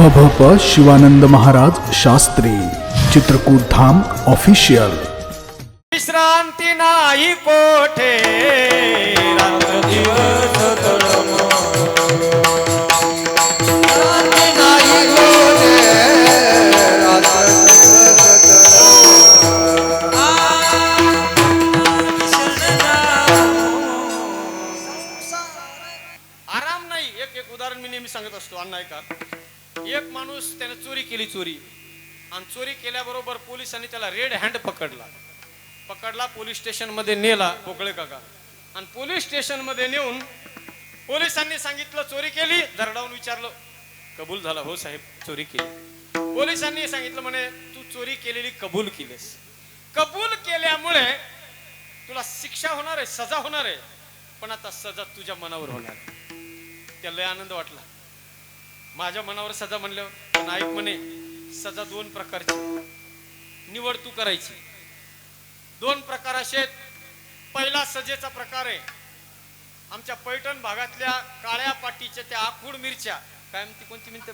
भप भ शिवानंद महाराज शास्त्री चित्रकूट धाम ऑफिशियल. विश्रांती नाही कोठे? आराम नाही. एक एक उदाहरण मी नेहमी सांगत असतो अण्णा ऐका एक माणूस त्याने चोरी केली चोरी. आणि चोरी केल्याबरोबर पोलिसांनी त्याला रेड हँड पकडला. पकडला पोलीस स्टेशनमध्ये नेला पोकळे काका. आणि पोलीस स्टेशनमध्ये नेऊन पोलिसांनी सांगितलं चोरी केली. दरडावून विचारलं कबूल झाला हो साहेब चोरी केली. पोलिसांनी सांगितलं म्हणे तू चोरी केलेली कबूल केलीस. कबूल केल्यामुळे तुला शिक्षा होणार आहे सजा होणार आहे. पण आता सजा तुझ्या मनावर होणार त्याला लय आनंद वाटला. माझ्या मनावर सजा म्हणलं नाईक म्हणे सजा दोन प्रकारची. निवड तू करायची. दोन प्रकार असे आहेत. पहिला सजेचा प्रकार आहे. आमच्या पैठण भागातल्या काळ्या पाटीच्या त्या आखूड मिरच्या. काय म्हणते कोणती मिळते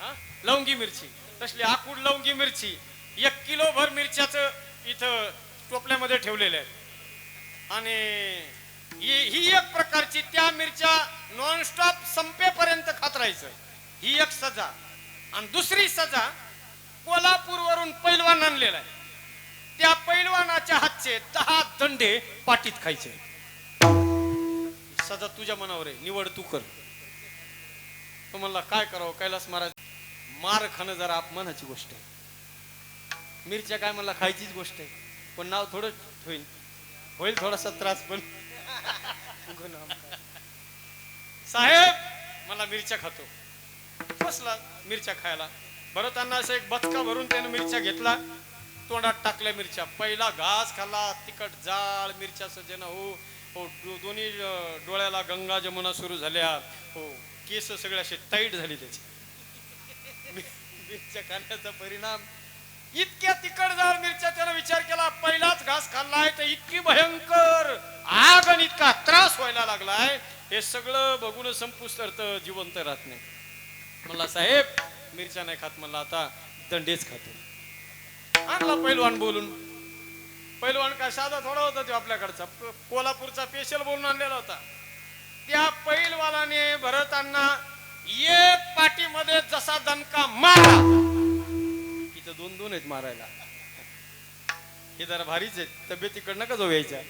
हा? लवंगी मिरची. तसली आखूड लवंगी मिरची. एक किलो भर मिरच्याचं इथं टोपल्यामध्ये ठेवलेलं आहे. आणि ही एक प्रकारची त्या मिरच्या नॉनस्टॉप संपेपर्यंत खात राहायचं ही एक सजा. आणि दुसरी सजा कोल्हापूरवरून पैलवान आणलेला आहे. त्या पैलवानाच्या हातचे दहा दंडे पाटीत खायचे. सजा तुझ्या मनावर आहे. निवड तू कर. तो म्हणला काय करावं? कैलास महाराज मार खाणं जरा अपमानाची गोष्ट आहे. मिरच्या काय म्हणला खायचीच गोष्ट आहे. पण नाव थोडं होईल. होईल थोडासा त्रास पण. साहेब मला मिरच्या खातो. बसला मिरच्या खायला. भरताना असं एक बचका भरून त्यानं मिरच्या घेतला. तोंडात टाकल्या मिरच्या. पहिला घास खाल्ला तिखट जाळ मिरच्या सजन हो. हो दोन्ही डोळ्याला गंगा जमुना सुरू झाल्या. हो केस सगळे असे टाईट झाले त्याचे. मिरच्या खाण्याचा परिणाम. इतक्या तिखट जाळ मिरच्या त्यानं विचार केला. पहिलाच घास खाल्लाय तर इतकी भयंकर आग आणि इतका त्रास व्हायला लागलाय. हे सगळं बघून संपूस अर्थ जिवंत राहत नाही. म्हणला साहेब मिरच्या नाही खात म्हणला आता दंडेच खातो. आणला पैलवान बोलून. पैलवान का साधा थोडा होता तो आपल्याकडचा. कोल्हापूरचा स्पेशल बोलून आणलेला होता. त्या पैलवानाने भरताना एक पाठीमध्ये जसा दणका मारा इथं दोन दोन आहेत मारायला. हे जरा भारीच आहेत. तब्येतीकडनं का जाऊ यायच्या?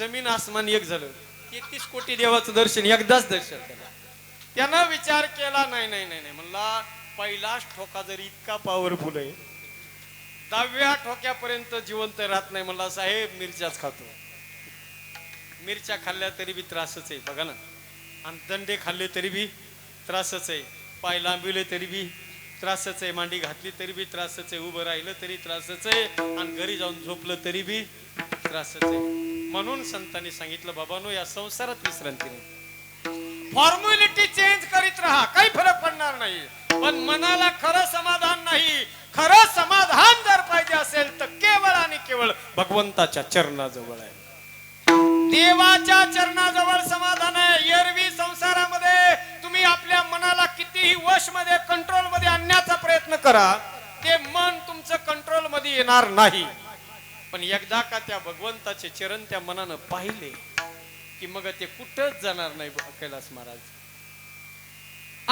जमीन आसमान एक झालं. तेहतीस कोटी देवाचं दर्शन एकदाच दर्शन त्याला त्यानं विचार केला नाही नाही नाही नाही. म्हणला पहिलाच ठोका जर इतका पॉवरफुल आहे दहाव्या ठोक्यापर्यंत जिवंत राहत नाही. म्हणला साहेब मिरच्याच खातो. मिरच्या खाल्ल्या तरी बी त्रासच आहे बघा ना. आणि दंडे खाल्ले तरी बी त्रासच आहे. पाय लांबिले तरी बी त्रासच आहे. मांडी घातली तरी बी त्रासच आहे. उभं राहिलं तरी त्रासच आहे. आणि घरी जाऊन झोपलं तरी बी त्रासच आहे. म्हणून संतांनी सांगितलं बाबानो या संसारात विश्रांती नाही. फॉर्म्युलिटी चेंज करीत राहा काही फरक पडणार नाही. पण मनाला खरं समाधान नाही खरं समाधान जर पाहिजे असेल तर केवळ आणि केवळ भगवंताच्या चरणाजवळ आहे. देवाच्या चरणाजवळ समाधान आहे. एरवी संसारामध्ये तुम्ही आपल्या मनाला कितीही वशमध्ये कंट्रोलमध्ये आणण्याचा प्रयत्न करा ते मन तुमचं कंट्रोलमध्ये येणार नाही. पण एकदा का त्या भगवंताचे चरण त्या मनानं पाहिले की मग ते कुठंच जाणार नाही कैलास महाराज.